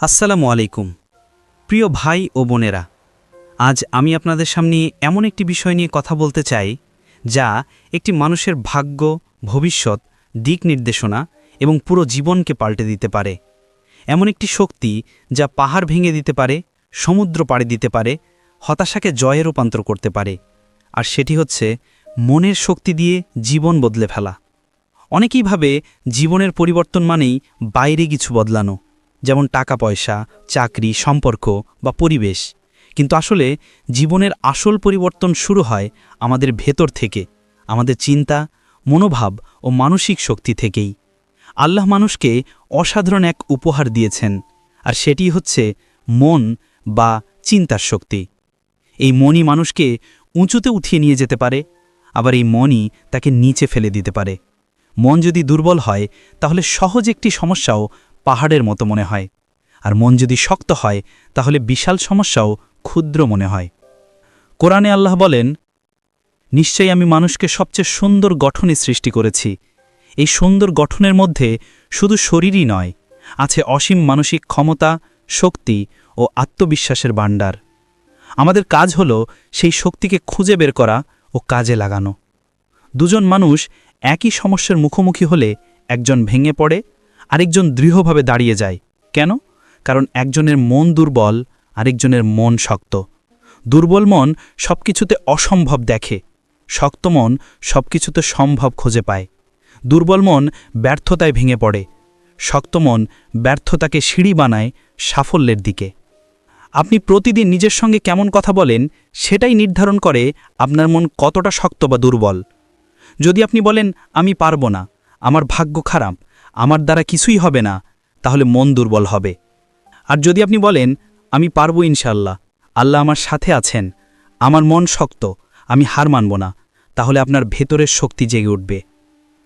আসসালামু আলাইকুম। প্রিয় ভাই ও বোনেরা, আজ আমি আপনাদের সামনে এমন একটি বিষয় নিয়ে কথা বলতে চাই, যা একটি মানুষের ভাগ্য, ভবিষ্যৎ, দিক নির্দেশনা এবং পুরো জীবনকে পাল্টে দিতে পারে। এমন একটি শক্তি যা পাহাড় ভেঙে দিতে পারে, সমুদ্র পাড়ে দিতে পারে, হতাশাকে জয়ে রূপান্তর করতে পারে, আর সেটি হচ্ছে মনের শক্তি দিয়ে জীবন বদলে ফেলা। অনেকেই ভাবে জীবনের পরিবর্তন মানেই বাইরে কিছু বদলানো। যেমন টাকা পয়সা চাকরি, সম্পর্ক বা পরিবেশ। কিন্তু আসলে জীবনের আসল পরিবর্তন শুরু হয় আমাদের ভেতর থেকে, আমাদের চিন্তা, মনোভাব ও মানসিক শক্তি থেকেই। আল্লাহ মানুষকে অসাধারণ এক উপহার দিয়েছেন, আর সেটি হচ্ছে মন বা চিন্তার শক্তি। এই মনই মানুষকে উঁচুতে উঠিয়ে নিয়ে যেতে পারে, আবার এই মনই তাকে নিচে ফেলে দিতে পারে। মন যদি দুর্বল হয়, তাহলে সহজ একটি সমস্যাও পাহাড়ের মতো মনে হয়। আর মন যদি শক্ত হয়, তাহলে বিশাল সমস্যাও ক্ষুদ্র মনে হয়। কোরআনে আল্লাহ বলেন, নিশ্চয়ই আমি মানুষকে সবচেয়ে সুন্দর গঠনে সৃষ্টি করেছি। এই সুন্দর গঠনের মধ্যে শুধু শরীরই নয়, আছে অসীম মানসিক ক্ষমতা, শক্তি ও আত্মবিশ্বাসের ভাণ্ডার। আমাদের কাজ হল সেই শক্তিকে খুঁজে বের করা ও কাজে লাগানো। দুজন মানুষ একই সমস্যার মুখোমুখি হলে একজন ভেঙে পড়ে আরেকজন দৃঢ়ভাবে দাঁড়িয়ে যায়। কেন? কারণ একজনের মন দুর্বল, আরেকজনের মন শক্ত। দুর্বল মন সব কিছুতে অসম্ভব দেখে, শক্ত মন সব কিছুতে সম্ভব খুঁজে পায়। দুর্বল মন ব্যর্থতায় ভেঙে পড়ে, শক্ত মন ব্যর্থতাকে সিঁড়ি বানায় সাফল্যের দিকে। আপনি প্রতিদিন নিজের সঙ্গে কেমন কথা বলেন, সেটাই নির্ধারণ করে আপনার মন কতটা শক্ত বা দুর্বল। যদি আপনি বলেন, আমি পারব না, আমার ভাগ্য খারাপ আমার দ্বারা কিছুই হবে না, তাহলে মন দুর্বল হবে। আর যদি আপনি বলেন, আমি পারব ইনশাল্লাহ আল্লাহ আমার সাথে আছেন, আমার মন শক্ত, আমি হার মানব না, তাহলে আপনার ভেতরের শক্তি জেগে উঠবে।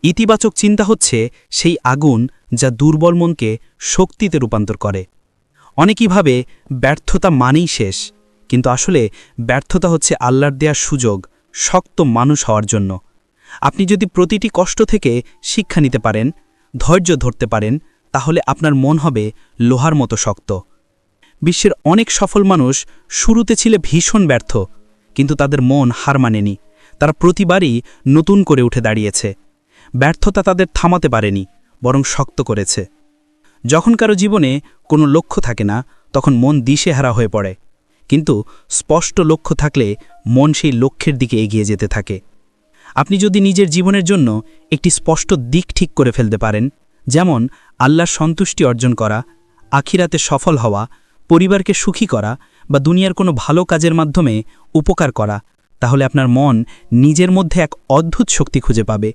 ইতিবাচক চিন্তা হচ্ছে সেই আগুন যা দুর্বল মনকে শক্তিতে রূপান্তর করে। অনেকই ভাবে ব্যর্থতা মানেই শেষ, কিন্তু আসলে ব্যর্থতা হচ্ছে আল্লাহর দেয়া সুযোগ, শক্ত মানুষ হওয়ার জন্য। আপনি যদি প্রতিটি কষ্ট থেকে শিক্ষা নিতে পারেন ধৈর্য ধরতে পারেন, তাহলে আপনার মন হবে লোহার মতো শক্ত। বিশ্বের অনেক সফল মানুষ শুরুতে ছিল ভীষণ ব্যর্থ, কিন্তু তাদের মন হার মানেনি। তারা প্রতিবারই নতুন করে উঠে দাঁড়িয়েছে। ব্যর্থতা তাদের থামাতে পারেনি, বরং শক্ত করেছে। যখন কারও জীবনে কোনো লক্ষ্য থাকে না, তখন মন দিশেহারা হয়ে পড়ে। কিন্তু স্পষ্ট লক্ষ্য থাকলে মন সেই লক্ষ্যের দিকে এগিয়ে যেতে থাকে। আপনি যদি নিজের জীবনের জন্য একটি স্পষ্ট দিক ঠিক করে ফেলতে পারেন, যেমন আল্লাহর সন্তুষ্টি অর্জন করা, আখিরাতে সফল হওয়া, পরিবারকে সুখী করা বা দুনিয়ার কোনো ভালো কাজের মাধ্যমে উপকার করা, তাহলে আপনার মন নিজের মধ্যে এক অদ্ভুত শক্তি খুঁজে পাবে।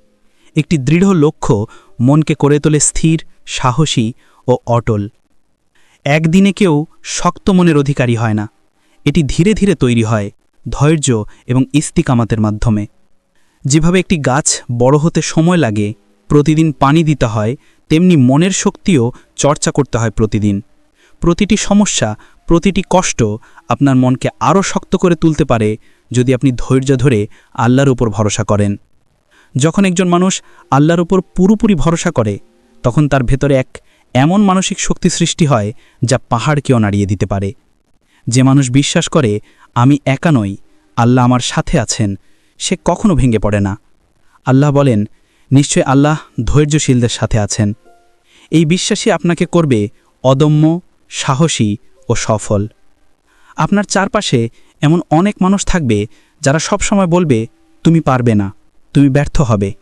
একটি দৃঢ় লক্ষ্য মনকে করে তোলে স্থির, সাহসী ও অটল। একদিনে কেউ শক্ত মনের অধিকারী হয় না। এটি ধীরে ধীরে তৈরি হয় ধৈর্য এবং ইস্তিকামাতের মাধ্যমে। যেভাবে একটি গাছ বড় হতে সময় লাগে, প্রতিদিন পানি দিতে হয়, তেমনি মনের শক্তিও চর্চা করতে হয় প্রতিদিন। প্রতিটি সমস্যা, প্রতিটি কষ্ট আপনার মনকে আরও শক্ত করে তুলতে পারে যদি আপনি ধৈর্য ধরে আল্লাহর উপর ভরসা করেন। যখন একজন মানুষ আল্লাহর উপর পুরোপুরি ভরসা করে, তখন তার ভেতরে এক এমন মানসিক শক্তি সৃষ্টি হয় যা পাহাড়কেও নাড়িয়ে দিতে পারে। যে মানুষ বিশ্বাস করে, আমি একা নই, আল্লাহ আমার সাথে আছেন সে কখনো ভেঙে পড়ে না। আল্লাহ বলেন, নিশ্চয় আল্লাহ ধৈর্যশীলদের সাথে আছেন। এই বিশ্বাসই আপনাকে করবে অদম্য, সাহসী ও সফল। আপনার চারপাশে এমন অনেক মানুষ থাকবে যারা সব সময় বলবে, তুমি পারবে না, তুমি ব্যর্থ হবে।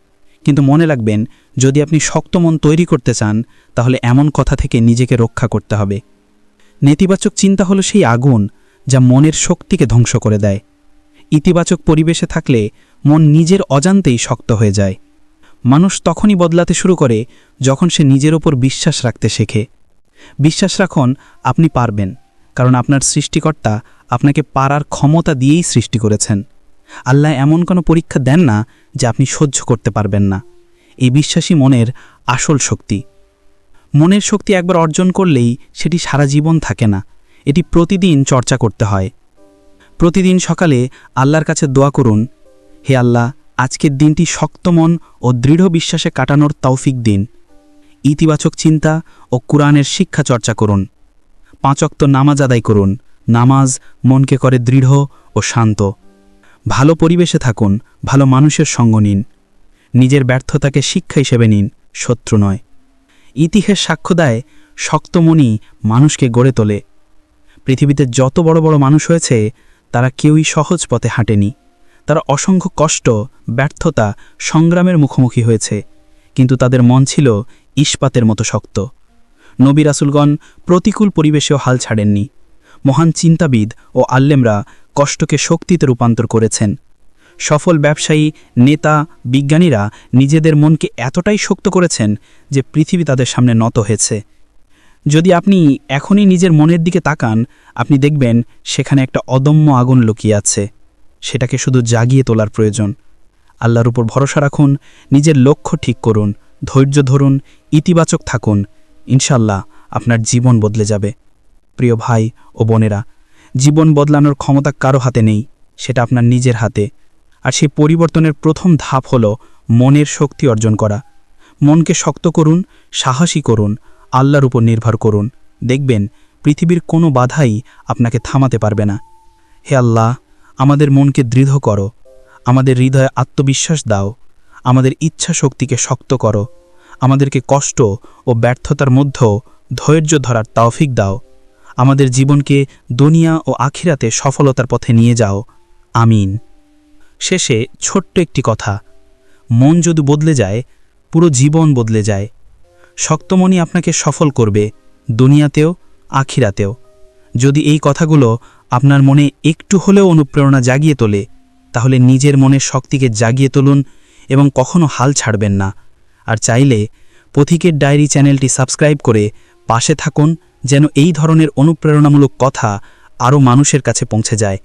কিন্তু মনে রাখবেন, যদি আপনি শক্ত মন তৈরি করতে চান, তাহলে এমন কথা থেকে নিজেকে রক্ষা করতে হবে। নেতিবাচক চিন্তা হলো সেই আগুন যা মনের শক্তিকে ধ্বংস করে দেয়। ইতিবাচক পরিবেশে থাকলে মন নিজের অজান্তেই শক্ত হয়ে যায়। মানুষ তখনই বদলাতে শুরু করে যখন সে নিজের ওপর বিশ্বাস রাখতে শেখে। বিশ্বাস রাখুন, আপনি পারবেন, কারণ আপনার সৃষ্টিকর্তা আপনাকে পারার ক্ষমতা দিয়েই সৃষ্টি করেছেন। আল্লাহ এমন কোনো পরীক্ষা দেন না যে আপনি সহ্য করতে পারবেন না। এই বিশ্বাসী মনের আসল শক্তি। মনের শক্তি একবার অর্জন করলেই সেটি সারা জীবন থাকে না। এটি প্রতিদিন চর্চা করতে হয়। প্রতিদিন সকালে আল্লাহর কাছে দোয়া করুন, হে আল্লাহ, আজকের দিনটি শক্ত মন ও দৃঢ় বিশ্বাসে কাটানোর তৌফিক দিন। ইতিবাচক চিন্তা ও কোরআনের শিক্ষা চর্চা করুন। পাঁচক্ত নামাজ আদায় করুন। নামাজ মনকে করে দৃঢ় ও শান্ত। ভালো পরিবেশে থাকুন, ভালো মানুষের সঙ্গ নিন। নিজের ব্যর্থতাকে শিক্ষা হিসেবে নিন, শত্রু নয়। ইতিহাস সাক্ষ্য দেয় শক্তমণি মানুষকে গড়ে তোলে। পৃথিবীতে যত বড় বড় মানুষ হয়েছে তারা কেউই সহজ পথে হাঁটেনি। তারা অসংখ্য কষ্ট, ব্যর্থতা, সংগ্রামের মুখোমুখি হয়েছে, কিন্তু তাদের মন ছিল ইস্পাতের মতো শক্ত। নবী রাসুলগণ প্রতিকূল পরিবেশেও হাল ছাড়েননি। মহান চিন্তাবিদ ও আল্লেমরা কষ্টকে শক্তিতে রূপান্তর করেছেন। সফল ব্যবসায়ী, নেতা, বিজ্ঞানীরা নিজেদের মনকে এতটাই শক্ত করেছেন যে পৃথিবী তাদের সামনে নত হয়েছে। যদি আপনি এখনই নিজের মনের দিকে তাকান, আপনি দেখবেন সেখানে একটা অদম্য আগুন লুকিয়ে আছে। সেটাকে শুধু জাগিয়ে তোলার প্রয়োজন। আল্লাহর উপর ভরসা রাখুন, নিজের লক্ষ্য ঠিক করুন, ধৈর্য ধরুন, ইতিবাচক থাকুন। ইনশাল্লাহ আপনার জীবন বদলে যাবে। প্রিয় ভাই ও বোনেরা, জীবন বদলানোর ক্ষমতা কারও হাতে নেই, সেটা আপনার নিজের হাতে। আর সেই পরিবর্তনের প্রথম ধাপ হল মনের শক্তি অর্জন করা। মনকে শক্ত করুন, সাহসী করুন আল্লাহর উপর নির্ভর করুন। দেখবেন, পৃথিবীর কোনো বাধাই আপনাকে থামাতে পারবে না। হে আল্লাহ, আমাদের মনকে দৃঢ় করো। আমাদের হৃদয়ে আত্মবিশ্বাস দাও। আমাদের ইচ্ছা শক্তিকে শক্ত করো। আমাদেরকে কষ্ট ও ব্যর্থতার মধ্যেও ধৈর্য ধরার তাওফিক দাও। আমাদের জীবনকে দুনিয়া ও আখিরাতে সফলতার পথে নিয়ে যাও। আমিন। শেষে ছোট্ট একটি কথা। মন যদি বদলে যায়, পুরো জীবন বদলে যায়। শক্তমণি আপনাকে সফল করবে, দুনিয়াতেও, আখিরাতেও। যদি এই কথাগুলো আপনার মনে একটু হলেও অনুপ্রেরণা জাগিয়ে তোলে, তাহলে নিজের মনের শক্তিকে জাগিয়ে তুলুন এবং কখনো হাল ছাড়বেন না। আর চাইলে পথিকের ডায়েরি চ্যানেলটি সাবস্ক্রাইব করে পাশে থাকুন, যেন এই ধরনের অনুপ্রেরণামূলক কথা আরও মানুষের কাছে পৌঁছে যায়।